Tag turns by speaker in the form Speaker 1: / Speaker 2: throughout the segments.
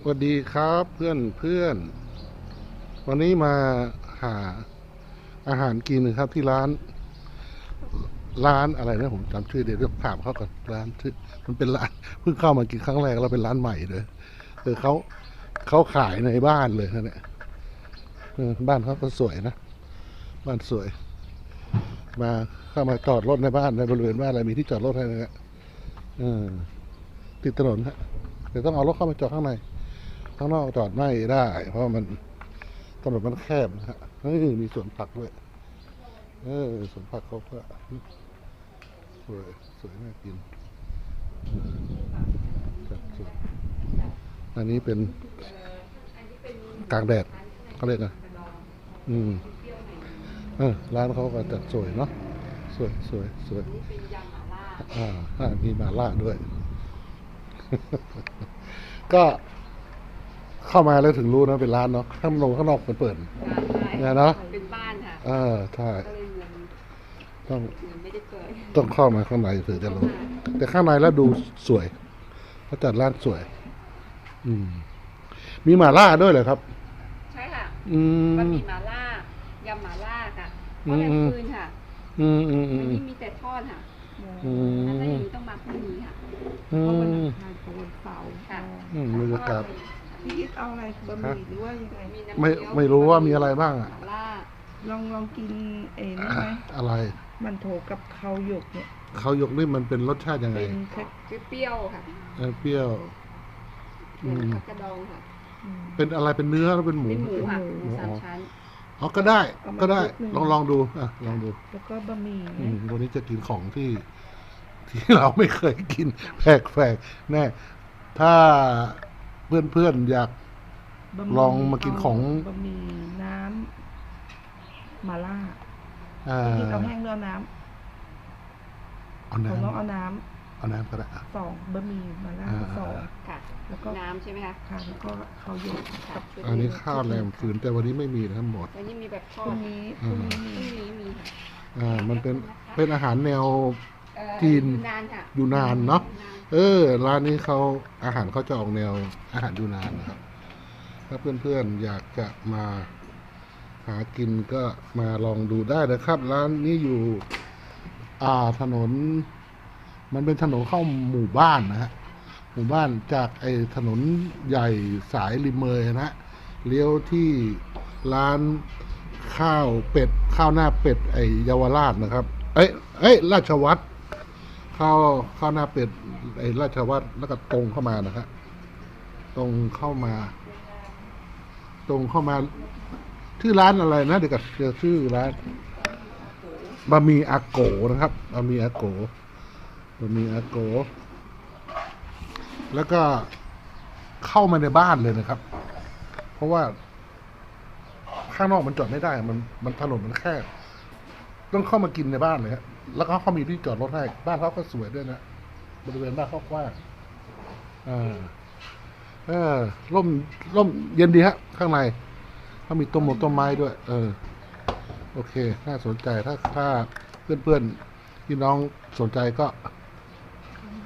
Speaker 1: สวัสดีครับเพื่อนเพื่อน วันนี้มาหาอาหารกินครับที่ร้าน ร้านอะไรนะผมจำชื่อเดี๋ยวถามเขาก่อนร้านชื่อมันเป็นร้านเพิ่งเข้ามากินครั้งแรกแล้วเป็นร้านใหม่เลยเออเขาเขาขายในบ้านเลยนะเนี่ยบ้านเขาก็สวยนะ บ้านสวย มาเข้ามาจอดรถในบ้านในบริเวณบ้านอะไรมีที่จอดรถให้นะฮะเออติดถนนฮะเดี๋ยวต้องเอารถเข้ามาจอดข้างใน ข้างนอกจอดไม่ได้ เพราะมันถนนมันแคบนะฮะเฮ้ยมีสวนผักด้วย เออสวนผักเขาก็สวยสวยน่ากินเออจัดสวยอันนี้เป็นกลางแดดเขาเรียกไงอืมเออร้านเขาก็จัดสวยเนาะสวยสวยสวยอ่าอ่ามีมาล่าด้วย ก็ เข้ามาแล้วถึงรู้นะเป็นร้านเนาะข้างนอกข้างนอกเปิดเปิด เนี่ยเนอะ
Speaker 2: เป็นบ้านค่ะ
Speaker 1: เออใช่
Speaker 2: ก็เลยยัง
Speaker 1: ต้อง
Speaker 2: ยังไม่ได้เปิด
Speaker 1: ต้องเข้ามาข้างในถึงจะรู้ แต่ข้างในแล้วดูสวยเขาจัดร้านสวย อืม มีหม่าล่าด้วยเหรอครับ
Speaker 2: ใช่ค่ะ
Speaker 1: อืม
Speaker 2: บะหมี่หม่าล่ายำหม่าล่าค่ะ
Speaker 1: อื
Speaker 2: ข้าว
Speaker 1: ม
Speaker 2: แกงฟืนค่ะ
Speaker 1: อืมอืมอื
Speaker 2: อัน
Speaker 1: ม
Speaker 2: นี้มีแต่ทอดค่ะ
Speaker 1: อื
Speaker 2: อันนั้น
Speaker 1: ม
Speaker 2: อย่างนี้ต้องมาพรุ่งนี้ค่ะ
Speaker 1: อืม
Speaker 3: ทานโคนเสาร์
Speaker 2: ค่ะ
Speaker 1: อืมบรรยากาศ
Speaker 3: พี่อิทเอาอะไรบะหมี่หรือว่ายังไง
Speaker 2: มีน้ำ
Speaker 1: ไม่
Speaker 2: เกี๊ยว
Speaker 1: ไม่รู้ว่ามีอะไรบ้าง
Speaker 2: ห
Speaker 1: อะ
Speaker 2: ม่าล่า
Speaker 3: ลองลองกินเอ็น
Speaker 1: อะ
Speaker 3: ไหม
Speaker 1: อะไร
Speaker 3: มันโถกับเขาหยกเนี่ย
Speaker 1: เขายกนี่มันเป็นรสชาติยังไง
Speaker 3: เป็นแค่
Speaker 2: เปรี้ยวๆค่ะ
Speaker 1: เออเปรี้ยว
Speaker 2: เหมือนผักกระดองค่ะ
Speaker 3: อืม
Speaker 1: เป็นอะไรเป็นเนื้อหรือเป็นหมู
Speaker 2: เป็นหมูค่ะ
Speaker 3: หมู
Speaker 2: หมูสามชั้น
Speaker 1: อ๋อก็ได้
Speaker 3: เอามา
Speaker 1: ก็ได้
Speaker 3: คลุกหนึ่ง
Speaker 1: ลองลองดูอะลองดู
Speaker 3: แล้วก็บะหมี่
Speaker 1: อื
Speaker 3: นะ
Speaker 1: มวันนี้จะกินของที่ ที่เราไม่เคยกินแปลกๆแน่ ถ้า เพื่อนๆอยาก
Speaker 3: บะหมี่
Speaker 1: ลองมากินของ
Speaker 3: เาบะหมี่น้ำมาล่า
Speaker 1: อ่า
Speaker 3: พี่อิทเอาแห้งเรือน้
Speaker 1: เอาำ
Speaker 3: ของน้อง
Speaker 1: น้ำ
Speaker 3: เอาน้
Speaker 1: เอาน้ำก็ได้อะำ
Speaker 3: สองบะหมี่มาล่า
Speaker 1: อ่า
Speaker 3: สอง
Speaker 2: ค่ะ
Speaker 3: แล้วก็
Speaker 2: น้ำใช่ไหมคะ
Speaker 3: ค่ะแล้วก็เขาหยก
Speaker 2: ค่ะชุด
Speaker 1: อันนี้ข้าวแรมฝืนแต่วันนี้ไม่มีนะหมด
Speaker 2: วันนี้มีแบบท
Speaker 3: พ
Speaker 2: อ
Speaker 3: รุ่
Speaker 2: ด
Speaker 3: งนี้
Speaker 1: อื
Speaker 3: พรุ่ง
Speaker 1: ม
Speaker 3: นี้
Speaker 2: พ
Speaker 3: มี
Speaker 2: รุ่งนี้มีค่ะ
Speaker 1: อ่า มันเป็นเป็นอาหารแนว
Speaker 2: เอ่อ
Speaker 1: จีน
Speaker 2: ยูนานค่ะ
Speaker 1: ยูนานเนาะ
Speaker 2: ยูนาน
Speaker 1: เออ ร้านนี้เขาอาหารเขาจะออกแนวอาหารยูนานนะครับ ถ้าเพื่อนๆอยากจะมาหากินก็มาลองดูได้นะครับ ร้านนี้อยู่ อ่าถนน มันเป็นถนนเข้าหมู่บ้านนะฮะหมู่บ้านจากไอ้ถนนใหญ่สายริมเมยนะฮะเลี้ยวที่ร้านข้าวเป็ดข้าวหน้าเป็ดไอ้เยาวราชนะครับ เอ้ยเอ้ยราชวัตร ข้าวข้าวหน้าเป็ดไอ้ราชวัตรแล้วก็ตรงเข้ามานะฮะตรงเข้ามา ตรงเข้ามาชื่อร้านอะไรนะเดี๋ยวก่อนเจอชื่อร้านบะหมี่อาโกนะครับบะหมี่อาโกบะหมี่อาโก แล้วก็เข้ามาในบ้านเลยนะครับ เพราะว่า ข้างนอกมันจอดไม่ได้ มันมันถนนมันแคบต้องเข้ามากินในบ้านเลยครับ แล้วก็เขามีที่จอดรถให้ บ้านเขาก็สวยด้วยนะ บริเวณบ้านเขากว้างอ่าเออร่มร่มเย็นดีฮะ ข้างในเขามีต้นมงต้นไม้ด้วย เออ โอเค น่าสนใจถ้าถ้าเพื่อนๆพี่น้องสนใจก็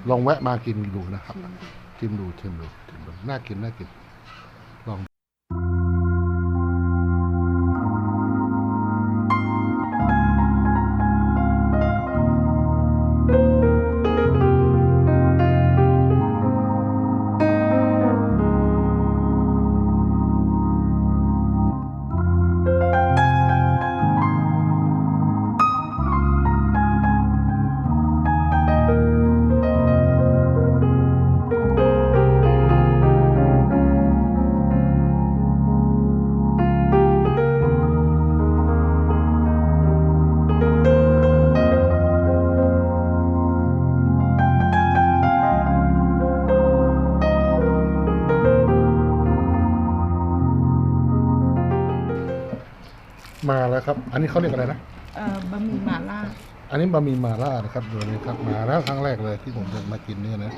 Speaker 1: ลองแวะมากินดูนะครับ ชิมดูชิมดูชิมดูน่ากินน่ากิน มาแล้วครับ อันนี้เขาเรียกอะไรนะ
Speaker 3: เอ่อบะหมี่มาล่า
Speaker 1: อันนี้บะหมี่มาล่านะครับดูนี่ครับมาแล้วครั้งแรกเลยที่ผมจะมากินเนี่ยนะ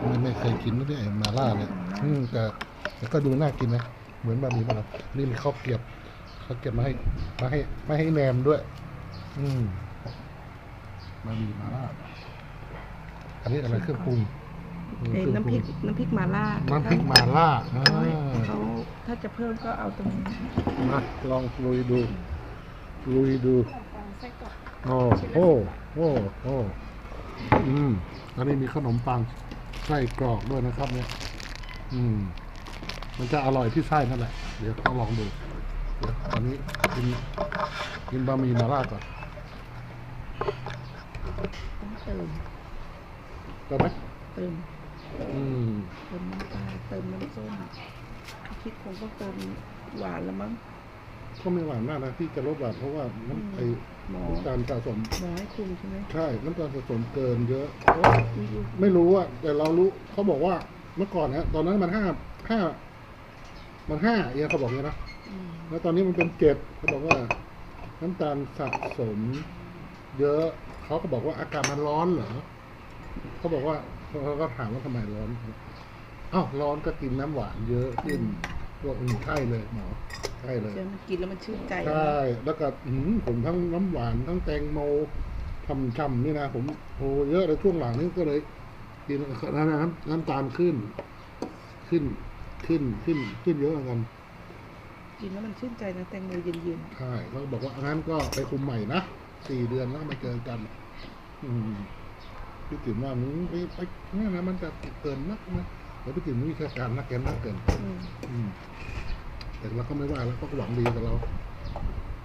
Speaker 1: ไม่ไม่เคยกินนะเนี่ยไอ้มาล่าเนี่ยอืมแต่แต่ก็ดูน่ากินนะเหมือนบะหมี่บ้านเรานี่มีข้าวเกรียบข้าวเกรียบมาให้มาให้มาให้แหนมด้วย อืมบะหมี่มาล่าอันนี้อะไรเครื่องปรุง
Speaker 3: เอ้ยน้ำพริกน้ำพริกหมาล่า
Speaker 1: น้ำพริกหมาล่าอ่า
Speaker 3: เขาเขาถ้าจะเพิ่มก็เอาตรงนี้
Speaker 1: มาลองลุยดู ลุยดู
Speaker 2: ปังไส้กรอก
Speaker 1: โอ้โหโอ้โหอืมอันนี้มีขนมปังไส้กรอกด้วยนะครับ เนี่ย อืม มันจะอร่อยที่ไส้นั่นแหละ เดี๋ยวต้องลองดู เดี๋ยวตอนนี้กินกินบะหมี่มาล่าก่อน
Speaker 3: ต้องเติม
Speaker 1: ได้ไหม
Speaker 3: เติม
Speaker 1: อืม
Speaker 3: เติมน้ำตาลเติมน้ำส้มพริกคงต้องเติมหวานแล้วมั้ง
Speaker 1: ก็ไม่หวานมากนะที่จะลดหวานเพราะว่าน้ำไอ้
Speaker 3: หมอ
Speaker 1: น้ำตาลสะสม
Speaker 3: หมอให้คุมใช่ไหม
Speaker 1: ใช่ น้ำตาลสะสมเกินเยอะเพราะว่าไม่รู้อะแต่เรารู้เขาบอกว่าเมื่อก่อนนะตอนนั้นมันห้าห้ามันห้าเองเขาบอกอย่างนี้นะ
Speaker 3: อืม
Speaker 1: แล้วตอนนี้มันเป็นเจ็ดเขาบอกว่า น้ำตาลสะสม เยอะเขาก็บอกว่าอากาศมันร้อนเหรอเขาบอกว่าเขาก็ถามว่าทำไมร้อนอ้าวร้อนก็กินน้ำหวานเยอะขึ้น พวกอืมใช่เลยหมอใช่เลย
Speaker 3: เดี๋ยวมันกินแล้วมันชื่นใจ
Speaker 1: ใช่ แล้วก็อืมผมทั้งน้ำหวานทั้งแตงโมช่ำๆนี่นะ ผมโอ้เยอะเลยช่วงหลังนี่ก็เลยกินน้ำน้ำน้ำตาลขึ้น ขึ้นขึ้นขึ้นขึ้นเยอะเหมือนกัน
Speaker 3: กินแล้วมันชื่นใจนะแตงโมเย็น
Speaker 1: ใช่เขาก็บอกว่างั้นก็ไปคุมใหม่นะสี่เดือนแล้วมาเจอกัน อืมพี่ติ๋มว่ามึงไปไปนี่นะมันจะเกินนักนะ แล้วพี่ติ๋มมีวิชาการนักแกนนักเกินอืมแต่เราก็ไม่ว่าแล้วเขาก็หวังดีกับเรา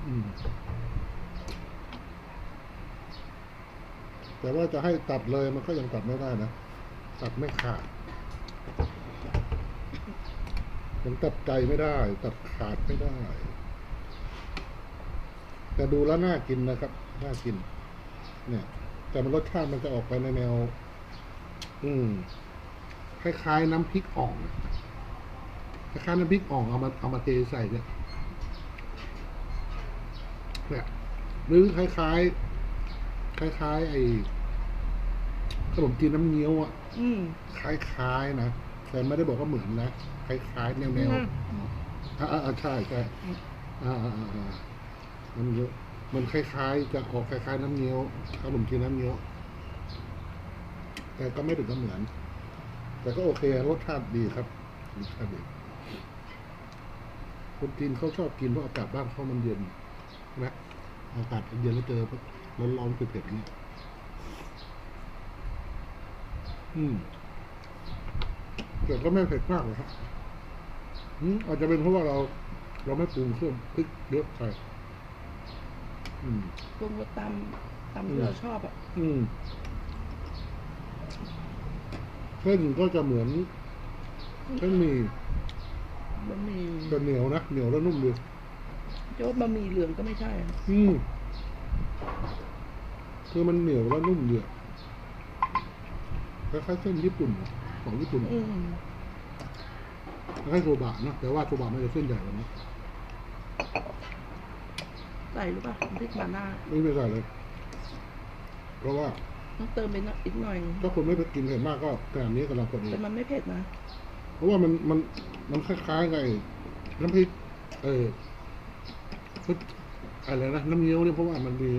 Speaker 1: อืม แต่ว่าจะให้ตัดเลยมันก็ยังตัดไม่ได้นะ ตัดไม่ขาดยังตัดใจไม่ได้ ตัดขาดไม่ได้ แต่ดูแล้วน่ากินนะครับ น่ากิน เนี่ย แต่มันรสชาติมันจะออกไปในแนว อืม คล้าย ๆ น้ำพริกอ่องอะคล้ายๆน้ำพริกอ่องเอามาเอามาเทใส่เนี่ยเนี่ยหรือคล้ายๆคล้ายๆไอ้ขนมจีนน้ำเงี้ยวอะ
Speaker 3: อืม
Speaker 1: คล้ายๆนะแต่ไม่ได้บอกว่าเหมือนนะคล้ายๆแนวแนว
Speaker 3: อืม
Speaker 1: อ่าอ่าใช่ใช่อ่าอ่าอ่าอ่ามันเยอะมันคล้ายๆ จะออกคล้ายๆน้ำเงี้ยวขนมจีนน้ำเงี้ยว แต่ก็ไม่ถึงกับเหมือน แต่ก็โอเครสชาติดีครับรสชาติดีคนจีนเขาชอบกินเพราะอากาศบ้านเขามันเย็นนะอากาศเย็นแล้วเจอร้อนๆเผ็ดๆอย่างเงี้ยอืมแต่ก็ไม่เผ็ดมากเลยครับอืมอาจจะเป็นเพราะว่าเรา เราไม่ปรุงเครื่องพริกเยอะไปอืม
Speaker 3: ปรุงรสตามตามที่เราชอบอะ
Speaker 1: อืม เส้นก็จะเหมือนเส้นหมี่
Speaker 3: บะหมี่
Speaker 1: แต่เหนียวนะเหนียวแล้วนุ่มดี
Speaker 3: โจ๊กบะหมี่เหลืองก็ไม่ใช่อะ
Speaker 1: อืมคือมันเหนียวแล้วนุ่มดีอะคล้ายๆเส้นญี่ปุ่นอะของญี่ปุ่นอะ
Speaker 3: อืม
Speaker 1: คล้ายๆโซบะนะแต่ว่าโซบะมันจะเส้นใหญ่กว่านี้
Speaker 3: ใส่หรือเปล่าน้ำพริกหมาล่า
Speaker 1: ไม่ไม่ใส่เลย เพราะว่า
Speaker 3: ต้องเติมไปอีกหน่อย
Speaker 1: ถ้าคนไม่ไปกินเผ็ดมากก็ขนาดนี้กำลังพอดี
Speaker 3: แต่มันไม่เผ็ดนะ
Speaker 1: เพราะว่ามันมันมันคล้ายๆกับไอ้น้ำพริกเออพุทอะไรนะน้ำเงี้ยวเนี่ยเพราะว่ามันมี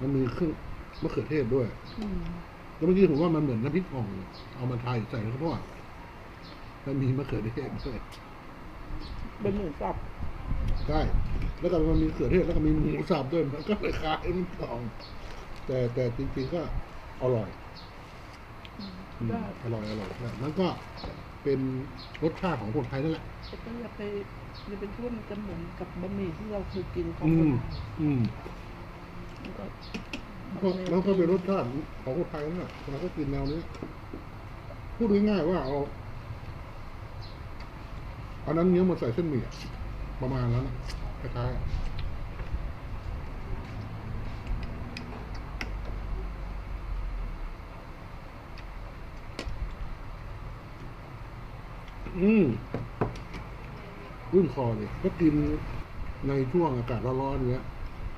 Speaker 1: มันมีเครื่องมะเขือเทศด้วย
Speaker 3: อืม
Speaker 1: แล้วเมื่อกี้ผมว่ามันเหมือนน้ำพริกอ่องเอามาไทยใส่เพราะว่ามันมีมะเขือเทศด้วย
Speaker 3: เป็นหมูสับ
Speaker 1: ใช่แล้วก็มันมีมะเขือเทศแล้วก็มีหมูสับด้วยมันก็เลยคล้ายน้ำพริกอ่อง แต่แต่จริงๆก็อร่อยอืม
Speaker 3: ได้
Speaker 1: อร่อยอร่อยนะมันก็เป็นรสชาติของคนไทยนั่นแหละ
Speaker 3: แต่ก็อย่าไปอย่าเป็นช่วมันจะเหมือนกับบะหมี่ที่เราเคยกินของ
Speaker 1: อื
Speaker 3: คน
Speaker 1: ม อืม
Speaker 3: มันก็
Speaker 1: ก็แล้วก็เป็นรสชาติของคนไทยนั่นแหละเราก็กินแนวนี้ พูดง่ายๆว่าเอาเอาน้ำเงี้ยวมาใส่เส้นหมี่อะประมาณนั้นอะคล้ายๆอื มรุ่นคอเลยก็กินในช่วงอากาศร้อนๆเนี้ย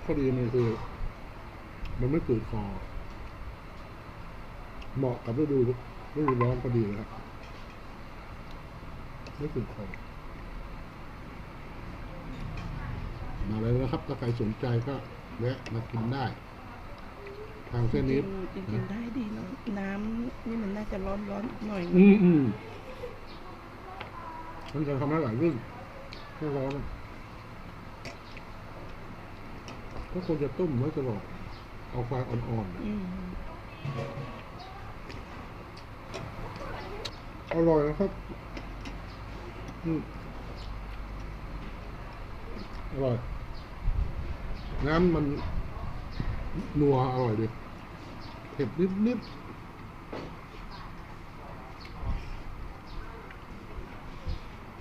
Speaker 1: ข้อดีมันคือ มันไม่ฝืดคอ เหมาะกับฤดูฤดูร้อนพอดีเลยครับไม่ฝืดคอมาเลยนะครับ ถ้าใครสนใจก็แวะมากินได้ ทางเส้นนี้
Speaker 3: จริงๆจริงๆได้ดีเนาะน้ำนี่มันน่าจะร้อนร้อนๆหน่อย
Speaker 1: อืมอืม มันจะทำให้ไหลลื่นไม่ร้อนก็ควรจะต้มไว้ตลอดเอาไฟอ่อนๆ
Speaker 3: อืม
Speaker 1: อร่อยนะครับอืมอร่อย น้ำมันนัวอร่อยดีเผ็ดนิดนิดๆ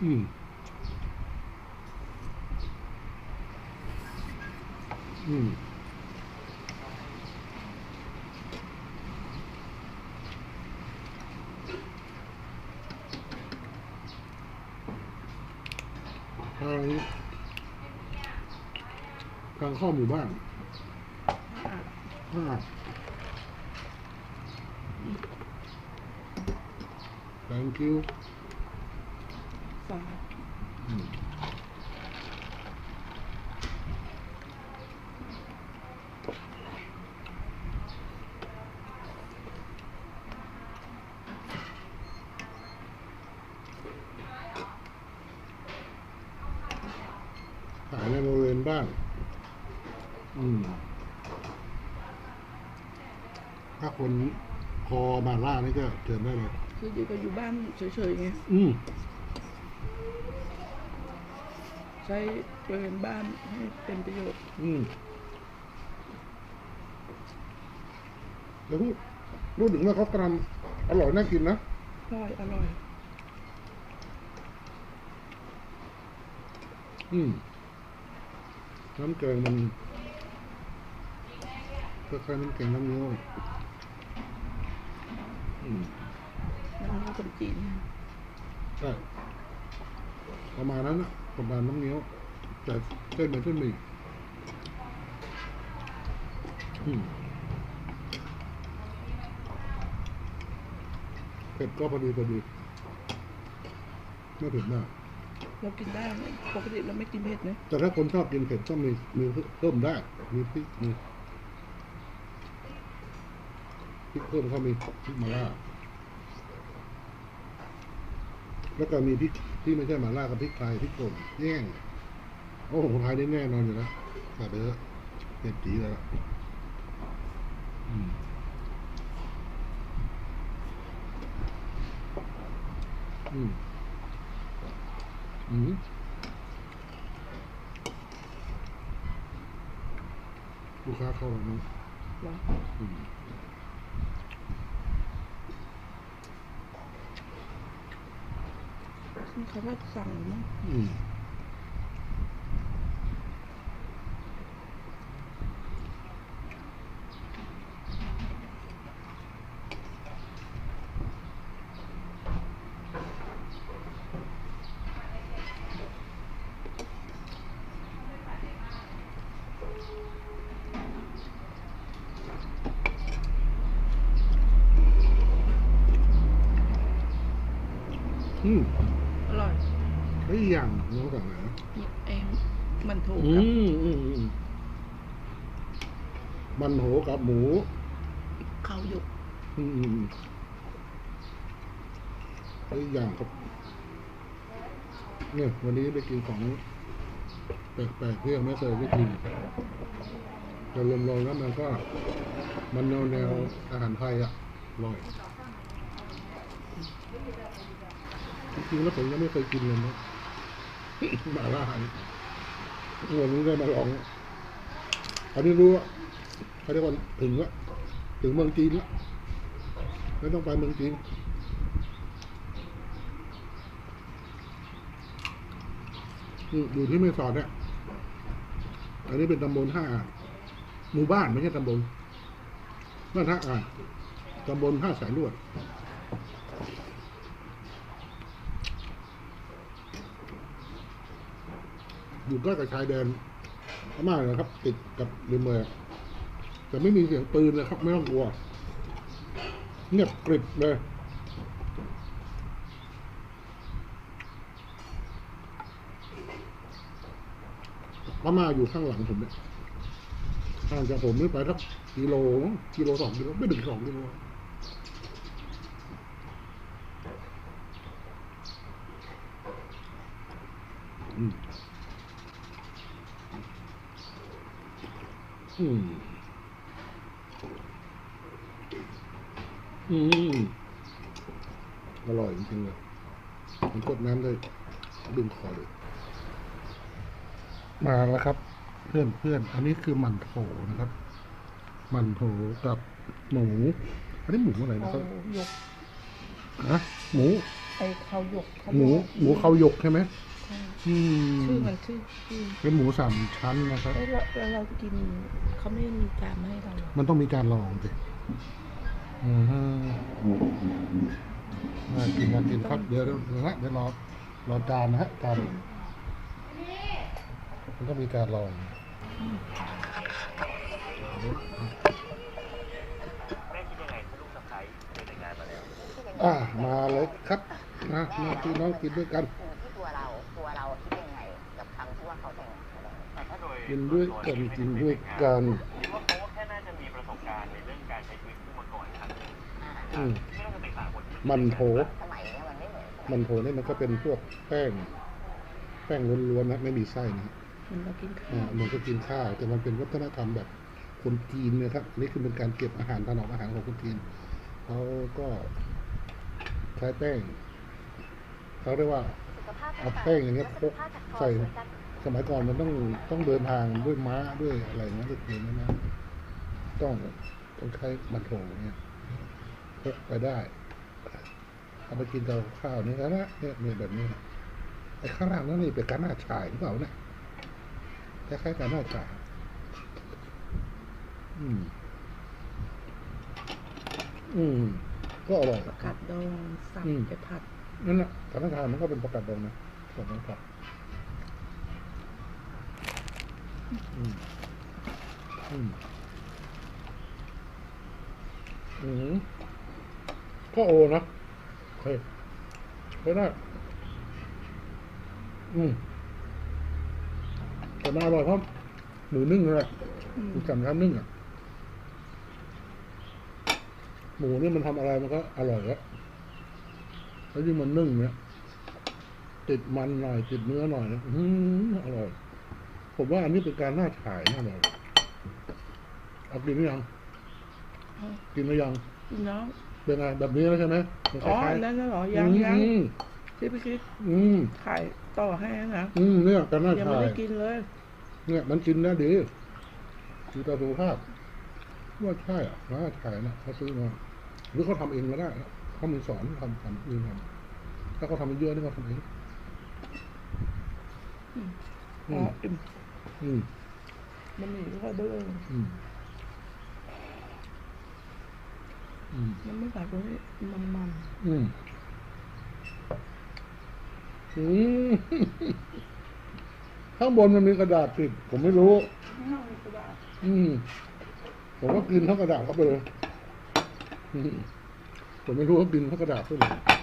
Speaker 1: อืมอืมทางทางเข้าหมู่บ้าน
Speaker 3: อะ
Speaker 1: ห้าแ thank you
Speaker 3: ฝา
Speaker 1: อืมขายในบริเวณบ้าน อืม ถ้าคนคอมาล่านี่ก็เชิ ญได้เลย
Speaker 3: คืออยู่ก็อยู่บ้านเฉยๆไง
Speaker 1: อืม
Speaker 3: ใช้บริเวณบ้านให้เป็นประโยชน์
Speaker 1: อืมเดี๋ยวพูดพูดถึงว่าเขากำอร่อยน่ากินนะ
Speaker 3: อร่อย อร่อย
Speaker 1: อืมน้ำแกงมันคล้ายๆน้ำแกงน้ำเงี้ยวอืม
Speaker 3: น้ำมันคนจีน
Speaker 1: ใช่ประมาณนั้นนะประมาณน้ำเงี้ยว แต่เส้นเป็นเส้นหมี่อืมเผ็ดก็พอดีพอดีไม่เผ็ดมาก
Speaker 3: เรากินได้นะปกติเราไม่กินเผ็ดนะ
Speaker 1: แต่ถ้าคนชอบกินเผ็ดก็มีมีเพิ่มได้ มีพริกมีพริกเพิ่มเขามีพริกมาล่า แล้วก็มีพริกที่ไม่ใช่มาล่ากับพริกไทยพริกป่นแย่งโอ้โหคนไทยได้แน่นอนอยู่แล้วใส่ไปเถอะเผ็ดจีแล้วล่ะอืมอืม อืม ลูกค้าเข้าแล้วนะ
Speaker 3: เหรอ
Speaker 1: อืม
Speaker 3: นี่เขาว่าสั่งมั้ง
Speaker 1: อืมอืม
Speaker 3: อร่อย
Speaker 1: ไอ้ยอย่างน้องสั่งไหนนะ
Speaker 3: นี่เองมันถูก
Speaker 1: อื
Speaker 3: กับ
Speaker 1: มอืมอืมมันโหกับหมู
Speaker 3: ข้าวหยก
Speaker 1: อืมอืมอืมไอ้อย่างครับ เนี่ย วันนี้ได้กินของแปลกๆที่ยังไม่เคยได้กินแต่รวมๆแล้วมันก็ มันแนวแนวๆอาหารไทยอะอร่อยจริงๆแล้วผมยังไม่เคยกินเลยนะห มาล่าเนี่ยวันนี้ได้มาลอง อันนี้รู้ว่าเขาเรียกว่าถึงละถึงเมืองจีนละไม่ต้องไปเมืองจีนอยู่ที่แม่สอดเนี่ยอันนี้เป็นตำบลท่าอ่างหมู่บ้านไม่ใช่ตำบลบ้านท่าอ่างตำบลท่าสายลวด อยู่ใกล้กับชายแดนพม่าเลยครับ ติดกับริมเมย์แต่ไม่มีเสียงปืนเลยครับ ไม่ต้องกลัวเงียบกริบเลยพม่าอยู่ข้างหลังผมเนี่ยห่างจากผมนี่ไปสักกิโลมั้งกิโลสองกิโลไม่ถึงสองกิโลอืม อืม อืม อร่อยจริงๆเลยผมกดน้ำได้ดึงคอเลย มาแล้วครับ เพื่อนเพื่อนอันนี้คือหมันโถนะครับหมันโถกับหมู อันนี้หมูอะไรนะ
Speaker 3: เขา
Speaker 1: ครับ
Speaker 3: หยก
Speaker 1: ฮะหมู
Speaker 3: ไอเขาหยกเขา
Speaker 1: หมู
Speaker 3: บอก
Speaker 1: หมูเขาหยกใช่ไหม
Speaker 3: ใช่
Speaker 1: อืม
Speaker 3: ชื่อมันชื่อชื่อ
Speaker 1: เป็นหมูสามชั้นนะครับ
Speaker 3: เอ้ยแล้วแล้วเรากินเขาไม่มีจานมาให้เราเหรอ
Speaker 1: มันต้องมีการลองสิอือฮะน่ากินน่ากินครับเดี๋ยวเดี๋ยวนะเดี๋ยวรอรอจานนะฮะจานมันต้องมีการลอง
Speaker 4: แม่คิดยังไงถ้าลูกสะใภ้เคยแต่งงานมาแล้ว
Speaker 1: อ่ามาเลยครับนะมาพี่น้องกินด้วยกัน
Speaker 5: กิน
Speaker 4: ด้
Speaker 1: วยกันกินด้วยกัน
Speaker 4: คิดว่าเขาก็แค่น่าจะมีประสบการณ์ในเรื่องการใช้ชีวิตคู่มาก่อนครับ
Speaker 5: อ่า
Speaker 1: อืม
Speaker 4: ไม่น่าจะแตกต่างคนที่
Speaker 1: มันโถ
Speaker 5: สมัยเนี้ยมันไม่เหมือนสมัย
Speaker 1: มันโถนี่มันก็เป็นพวกแป้ง แป้งล้วนๆนะไม่มีไส้นะ
Speaker 3: มันเรากินข้า
Speaker 1: อ่าวมันก็กินข้าวแต่มันเป็นวัฒนธรรมแบบคนจีนนะครับอันนี่คือเป็นการเก็บอาหารถนอมอาหารของคนจีนเขาก็ใช้แป้งเขาเรียกว่า
Speaker 5: สุขภาพ
Speaker 1: เอาแป้งอย่างเงี้ยพกใส่
Speaker 5: เหมือนกัน
Speaker 1: สมัยก่อนมันต้องต้องเดินทางด้วยม้าด้วยอะไรนะด้วยเรือนะนะต้องต้องใช้มันโถเนี่ยพกไปได้เอาไปกินกับข้าวนี่นะเนี่ยเนี่ยแบบนี้นะไอ้ข้างล่างนั่นนี่เป็นการหน้าฉายหรือเปล่าเนี่ยคล้ายๆการหน้าฉายอืม อืม ก็อร่อย
Speaker 3: ประกาศดองสับ
Speaker 1: อืม
Speaker 3: ไปผัด
Speaker 1: นั่นแหละการหน้าฉายมันก็เป็นประกาศดองนะประกาศดองครับ อืมอืมอืมก็โอนะเฮ้ยก็ได้ อืมแต่มันอร่อยเพราะหมูนึ่งเลย
Speaker 3: อืม
Speaker 1: หมูสามชั้นนึ่งอะ หมูนี่มันทำอะไรมันก็อร่อยแล้วแล้วยิ่งมันนึ่งเนี่ยติดมันหน่อยติดเนื้อหน่อยนะอืมอร่อย ผมว่าอันนี้เป็นการน่าฉายน่าอร่อยเอากินหรือยัง
Speaker 3: เอา
Speaker 1: กินหรือยัง
Speaker 3: กินน้อง
Speaker 1: เป็นไงแบบนี้แล้วใช่ไหมมันค
Speaker 3: อ๋อ
Speaker 1: ล้าย
Speaker 3: อันนั้นน่ะเหรอ
Speaker 1: ๆ
Speaker 3: ยังยัง
Speaker 1: อืม
Speaker 3: ที่พี่คิด
Speaker 1: อืม
Speaker 3: ขายต่อให้นะ
Speaker 1: อืมเนี่ยการน่า
Speaker 3: ยัง
Speaker 1: ฉา
Speaker 3: ไม่
Speaker 1: ย
Speaker 3: ได้กินเลย
Speaker 1: เนี่ย มันกินได้ดีดูตาสุขภาพว่าใช่อะน่าฉายนะเขาซื้อมาหรือเขาทำเองก็ได้นะเขามีสอนทำทำเองทำถ้าเขาทำเยอะนี่เขาทำเอง
Speaker 3: อืม
Speaker 1: อื
Speaker 3: อ๋อ
Speaker 1: ม
Speaker 3: อิ่ม
Speaker 1: อืม
Speaker 3: มันมีก็เด้อ
Speaker 1: อืมอืม
Speaker 3: มันไม่ใส่ตรงนี้มันมัน
Speaker 1: อืมอืมข้างบนมันมีกระดาษติด ผมไม่รู้
Speaker 3: น่าเลยก็ได้
Speaker 1: อืม ผมก็กินเท่ากระดาษเข้าไปเลยอืมผมไม่รู้ว่ากินเท่ากระดาษเข้าไปเลย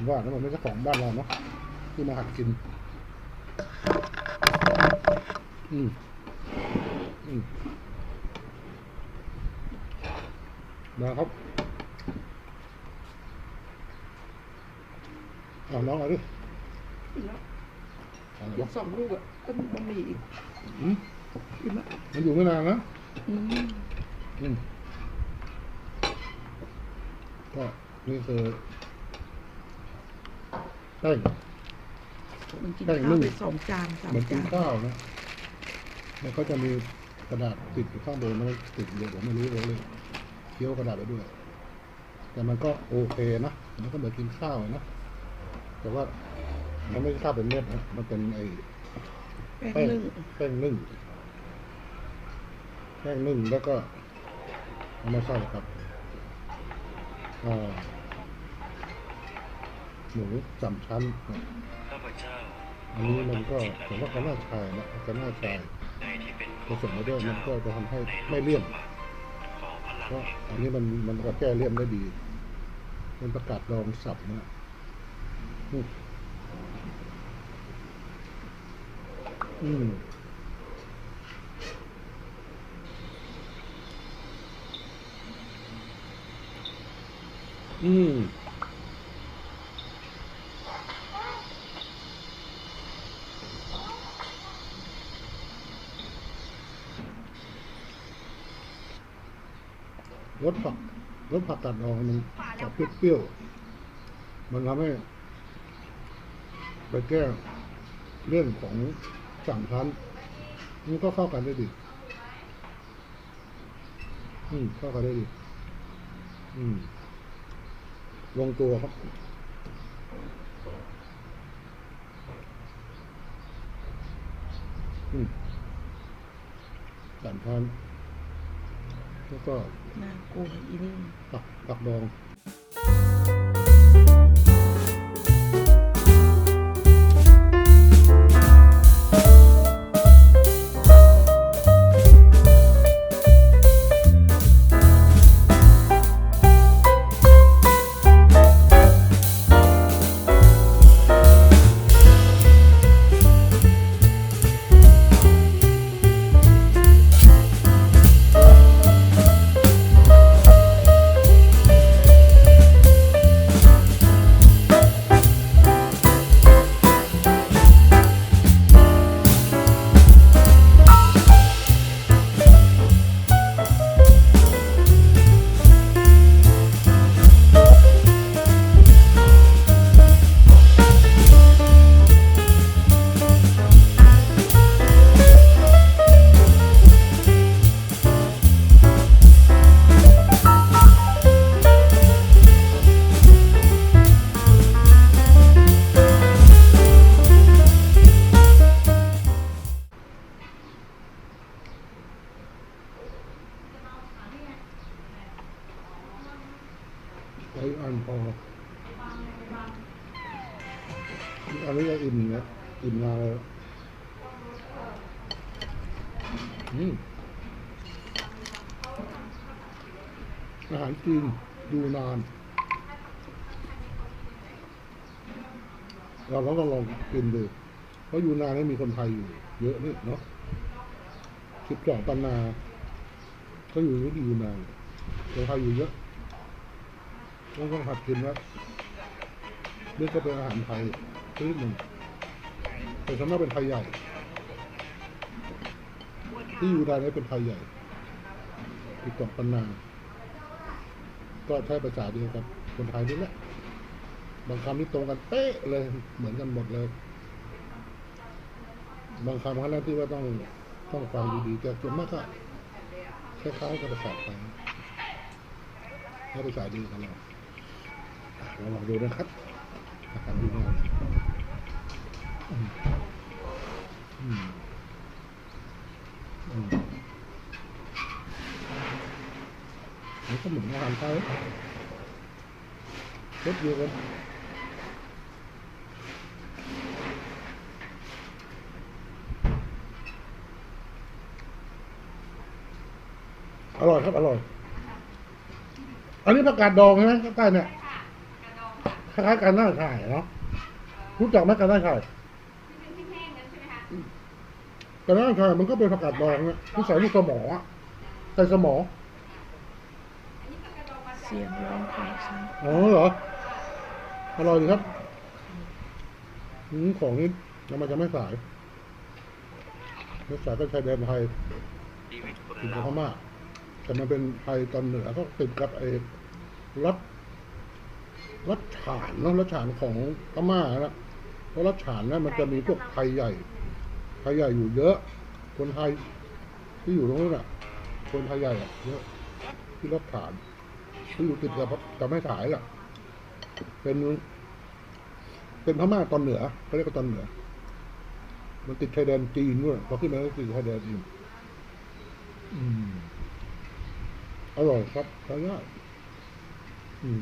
Speaker 1: ผมว่าแล้วมันไม่ใช่ของบ้านเราเนาะที่มาหัดกิน อืมอืมมาครับเอาน้องเอาดิ
Speaker 3: กินแล้ว
Speaker 1: เอา
Speaker 3: อี
Speaker 1: วะ
Speaker 3: กสองลูกอะก็บะหมี่อีก
Speaker 1: อืม
Speaker 3: กินแล้ว
Speaker 1: มันอยู่ไม่นานนะ
Speaker 3: อืม
Speaker 1: อืมก็นี่คือ แป้ง
Speaker 3: มันกิน
Speaker 1: แป้ง
Speaker 3: ข้า
Speaker 1: นึ่
Speaker 3: ว
Speaker 1: ง
Speaker 3: ไปสองจานสาม
Speaker 1: เหมือนกิ
Speaker 3: จานน
Speaker 1: ข้าวนะมันก็จะมีกระดาษติดอยู่ข้างบนแล้วมันติดเยอะผมไม่รู้เลยเลยเคี้ยวกระดาษไปด้วย แต่มันก็โอเคนะมันก็เหมือนกินข้าวนะแต่ว่ามันไม่ใช่ข้าวเป็นเม็ดนะมันเป็นไอ้
Speaker 3: แป้งนึ่ง
Speaker 1: แป้งนึ่งแป้งนึ่งแล้วก็เอามาใส่ครับอ่า หมูสามชั้น
Speaker 4: ข้าพเจ้า
Speaker 1: อันนี้มันก็ผมว่าเขาหน้าชายนะเขา
Speaker 4: หน้าชาย
Speaker 1: ผสมมาด้วยมันก็จะทำให้ไม่เลี่ย
Speaker 4: ม
Speaker 1: เพราะอันนี้มันมันก็แก้เลี่ยมได้ดีมันประกาศรองสับนะอืมอืม สผักรสผักกาดดองมันจะเปรี้ยวๆมันทำให้ไปแก้เรื่องของสั่งพันมันก็เข้ากันได้ดีอืมเข้ากันได้ดี อืม ลงตัวครับอืมสั่งพัน แล้วก็
Speaker 3: น่ากลัวอีนี่
Speaker 1: ผักผักดอง จะอิ่มนะอิ่มมาเลยอืมอาหารจีนดูนานเราต้องลองกินดูเพราะอยู่นานนี่มีคนไทยอยู่ เยอะนี่เนาะสิบสองปันนา ก็อยู่ที่อยู่นานคนไทยอยู่เยอะต้องต้องหัดกินแล้วนี่ก็เป็นอาหารไทย ชนิดหนึ่งแต่ส่วนมากเป็นไทยใหญ่ ที่อยู่ได้นี่เป็นไทยใหญ่ติดต่อปันนาก็ใช้ภาษาเดียวกับคนไทยนี่แหละบางคำนี่ตรงกันเป๊ะเลยเหมือนกันหมดเลย บางคำเขาแล้วที่ว่าต้องต้องฟังดีๆแต่ส่วนมากก็คล้ายๆกับภาษาไทยใช้ภาษาดีกันเราลองดูนะครับ กอืมอืมอืมนี่ก็เหมือนอาหารไทยรสเดียวกันอร่อยครับ อร่อย อันนี้ผักกาดดองใช่ไหมข้างใต้เนี่ย ล้ายๆการน่าถ่ายเนาะรู้จักไหมการน่าถ่ายการน่าถ่ายมันก็เป็นผักกาดดองเนี่ยที่ใส่ลูกสมออะใส่สมอ
Speaker 3: เสียงร้องเพลงฉัน
Speaker 1: อ๋อเหรออร่อยดีครับอืมของนี้ยังมันจะไม่สายไม่สายก็ชายแดนไทยติดกับพม่าแต่มันเป็นไทยตอนเหนือก็ติดกับไอ้รัฐ รัฐฉานเนาะรัฐฉานของพม่านะเพราะรัฐฉานนี่มันจะมีพวกไทยใหญ่ไทยใหญ่อยู่เยอะ คนไทยที่อยู่ตรงนู้นอะ คนไทยใหญ่อะเยอะที่รัฐฉานที่อยู่ติดกับกับแม่สายล่ะ เป็น เป็นพม่าตอนเหนือเขาเรียกว่าตอนเหนือ มันติดชายแดนจีนด้วยพอขึ้นมาก็ติดชายแดนจีนอืมอร่อยครับใช้ได้อืม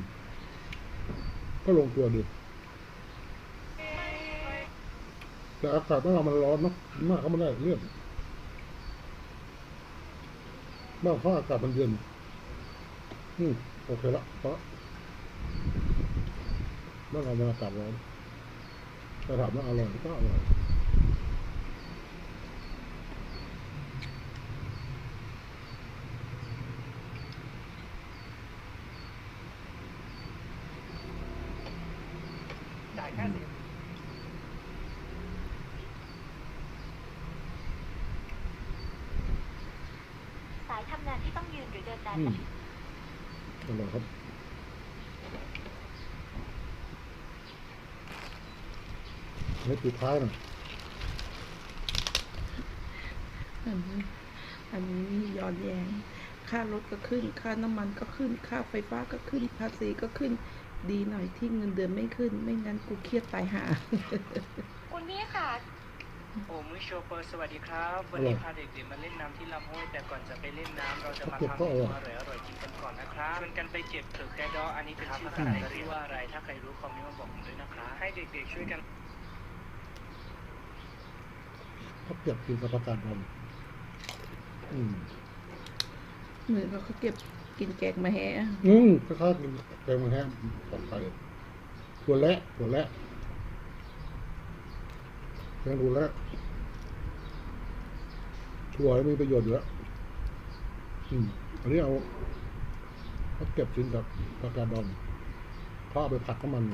Speaker 1: ก็ลงตัวดีแต่อากาศบ้านเรามันร้อนเนาะมากก็ไม่ได้เรื่องบ้านเขาอากาศมันเย็นอืมโอเคละพอละบ้านเรามันอากาศร้อนแต่ถามว่าอร่อยก็อร่อย
Speaker 6: ค่สิบ
Speaker 7: สายทำงานที่ต้องยืนหรื อเดินนาน
Speaker 1: อืมอร่อยครับนี่ปิดท้ายหน่อย
Speaker 3: อันนี้อันนี้ย้อนแย้งค่ารถก็ขึ้น ค่าน้ำมันก็ขึ้น ค่าไฟฟ้าก็ขึ้น ภาษีก็ขึ้น ดีหน่อยที่เงินเดือนไม่ขึ้น ไม่งั้นกูเครียดตายหา
Speaker 7: คุณพี่ค่ะ
Speaker 6: โอ้มือโชเปอร์สวัสดีครับ วันนี้พาเด็กๆมาเล่นน้ำที่ลำห้วยแต่ก่อนจะไปเล่นน้ำเราจะมาทำเมนูอร่อยๆกินกันก่อนนะครับชวนกันไปเก็บเผือกแคดออันนี้เป็นชื่อภาษาไทยเรียกว่าอะไรถ้าใครรู้คอมเมนต์มาบอกผมด้วยนะครับให้เด็กๆช่วยกัน
Speaker 1: เขาเก็บกินกับประกาศดำอืม
Speaker 3: เหมือนกับเขาเก็บกินแกงมาแฮะ
Speaker 1: อืมคล้ายๆกินแกงมันแห้งต่อไปถั่วและถั่วและแก งถั่วและถั่วมีประโยชน์อยู่แล้วอืมอันนี้เอาเขาเก็บกินกับประกาศดำเขาเอาไปผัดน้ำมัน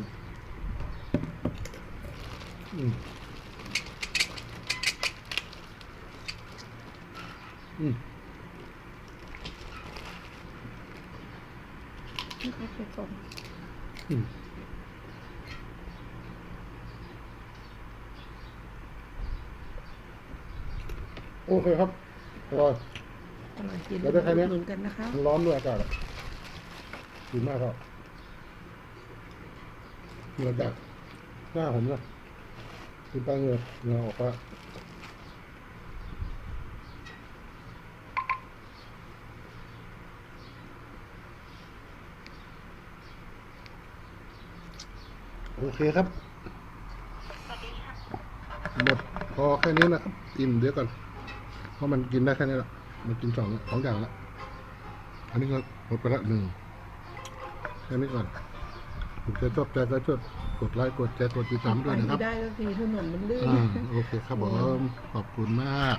Speaker 1: อืมอืม
Speaker 3: ให้เขาไปก่อน
Speaker 1: อืม โอเคครับอร่อย
Speaker 3: อร่อยกิน
Speaker 1: แล้วได้แค่เนี้ย
Speaker 3: อุดหนุนกันนะคะ
Speaker 1: มันร้อนด้วยอากาศอะดีมากครับเหงื่อจากหน้าผมนะกินไปเหงื่อเหงื่อออกไปโอเคครับ หมดพอแค่นี้นะครับ อิ่มเดี๋ยวก่อน เพราะมันกินได้แค่นี้แหละมันกินสองสองอย่างละอันนี้ก็หมดไปละหนึ่งแค่นี้ก่อนถูกใจชอบใจก็ช่วยกดไลค์กดแชร์กดติดตามด้วยนะครับ
Speaker 3: ไปไม่ได้ก็คือถนนมันลื่น
Speaker 1: อ่าโอเคครับผมขอบคุณมาก